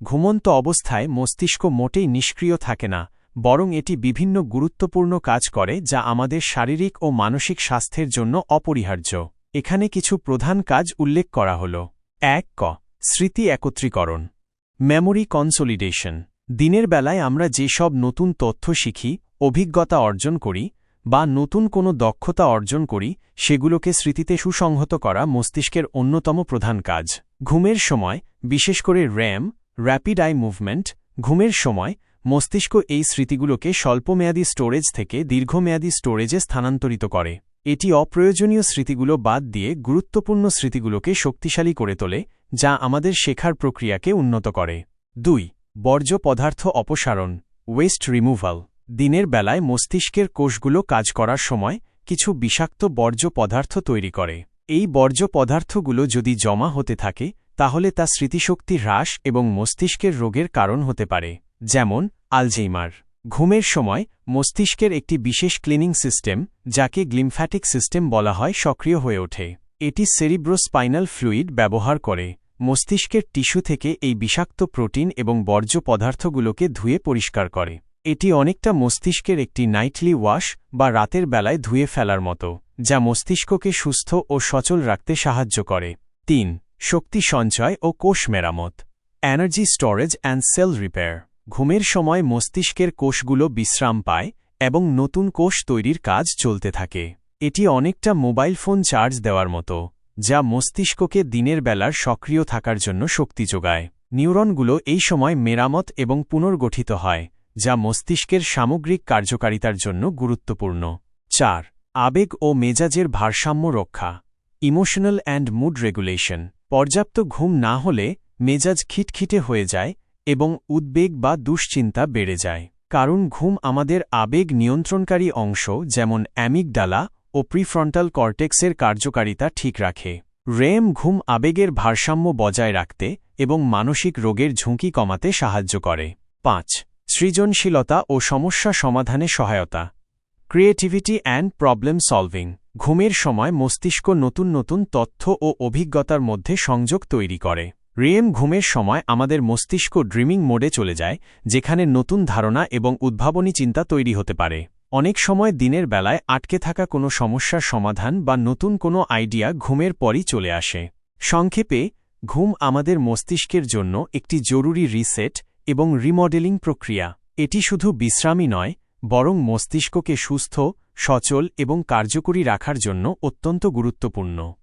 ঘুমন্ত অবস্থায় মস্তিষ্ক মোটেই নিষ্ক্রিয় থাকে না, বরং এটি বিভিন্ন গুরুত্বপূর্ণ কাজ করে যা আমাদের শারীরিক ও মানসিক স্বাস্থ্যের জন্য অপরিহার্য। এখানে কিছু প্রধান কাজ উল্লেখ করা হল। এক, ক, স্মৃতি একত্রীকরণ। Memory consolidation. দিনের বেলায় আমরা যেসব নতুন তথ্য শিখি, অভিজ্ঞতা অর্জন করি, বা নতুন কোনো দক্ষতা অর্জন করি, সেগুলোকে স্মৃতিতে সুসংহত করা মস্তিষ্কের অন্যতম প্রধান কাজ। ঘুমের সময়, বিশেষ করে র্যাম র্যাপিড আই মুভমেন্ট ঘুমের সময়, মস্তিষ্ক এই স্মৃতিগুলোকে স্বল্পমেয়াদী স্টোরেজ থেকে দীর্ঘমেয়াদী স্টোরেজে স্থানান্তরিত করে। এটি অপ্রয়োজনীয় স্মৃতিগুলো বাদ দিয়ে গুরুত্বপূর্ণ স্মৃতিগুলোকে শক্তিশালী করে তোলে, যা আমাদের শেখার প্রক্রিয়াকে উন্নত করে। দুই, বর্জ্য পদার্থ অপসারণ ওয়েস্ট রিমুভাল দিনের বেলায় মস্তিষ্কের কোষগুলো কাজ করার সময় কিছু বিষাক্ত বর্জ্য পদার্থ তৈরি করে। এই বর্জ্য পদার্থগুলো যদি জমা হতে থাকে তাহলে তা স্মৃতিশক্তি হ্রাস এবং মস্তিষ্কের রোগের কারণ হতে পারে, যেমন আলজেইমার ঘুমের সময়, মস্তিষ্কের একটি বিশেষ ক্লিনিং সিস্টেম, যাকে গ্লিমফ্যাটিক সিস্টেম বলা হয়, সক্রিয় হয়ে ওঠে। এটি সেরিব্রোস্পাইনাল ফ্লুইড ব্যবহার করে, মস্তিষ্কের টিস্যু থেকে এই বিষাক্ত প্রোটিন এবং বর্জ্য পদার্থগুলোকে ধুয়ে পরিষ্কার করে। এটি অনেকটা মস্তিষ্কের একটি নাইটলি ওয়াশ বা রাতের বেলায় ধুয়ে ফেলার মতো, যা মস্তিষ্ককে সুস্থ ও সচল রাখতে সাহায্য করে। তিন শক্তি সঞ্চয় ও কোষ মেরামত energy storage and cell repair ঘুমের সময় মস্তিষ্কের কোষগুলো বিশ্রাম পায় এবং নতুন কোষ তৈরির কাজ চলতে থাকে। এটি অনেকটা মোবাইল ফোন চার্জ দেওয়ার মতো, যা মস্তিষ্ককে দিনের বেলার সক্রিয় থাকার জন্য শক্তি যোগায়। নিউরনগুলো এই সময় মেরামত এবং পুনর্গঠিত হয়, যা মস্তিষ্কের সামগ্রিক কার্যকারিতার জন্য গুরুত্বপূর্ণ। চার, আবেগ ও মেজাজের ভারসাম্য রক্ষা। Emotional and mood regulation. পর্যাপ্ত ঘুম না হলে মেজাজ খিটখিটে হয়ে যায় এবং উদ্বেগ বা দুশ্চিন্তা বেড়ে যায়। কারণ ঘুম আমাদের আবেগ নিয়ন্ত্রণকারী অংশ যেমন অ্যামিকডালা ও প্রিফ্রন্টাল কর্টেক্সের কার্যকারিতা ঠিক রাখে। রেম ঘুম আবেগের ভারসাম্য বজায় রাখতে এবং মানসিক রোগের ঝুঁকি কমাতে সাহায্য করে। পাঁচ, সৃজনশীলতা ও সমস্যা সমাধানে সহায়তা। ক্রিয়েটিভিটি অ্যান্ড প্রবলেম সলভিং, ঘুমের সময় মস্তিষ্ক নতুন নতুন তথ্য ও অভিজ্ঞতার মধ্যে সংযোগ তৈরি করে। রিএম ঘুমের সময় আমাদের মস্তিষ্ক ড্রিমিং মোডে চলে যায়, যেখানে নতুন ধারণা এবং উদ্ভাবনী চিন্তা তৈরি হতে পারে। অনেক সময় দিনের বেলায় আটকে থাকা কোনো সমস্যার সমাধান বা নতুন কোনো আইডিয়া ঘুমের পরই চলে আসে। সংক্ষেপে, ঘুম আমাদের মস্তিষ্কের জন্য একটি জরুরি রিসেট এবং রিমডেলিং প্রক্রিয়া। এটি শুধু বিশ্রামই নয় বরং মস্তিষ্ককে সুস্থ সচল এবং কার্যকরী রাখার জন্য অত্যন্ত গুরুত্বপূর্ণ।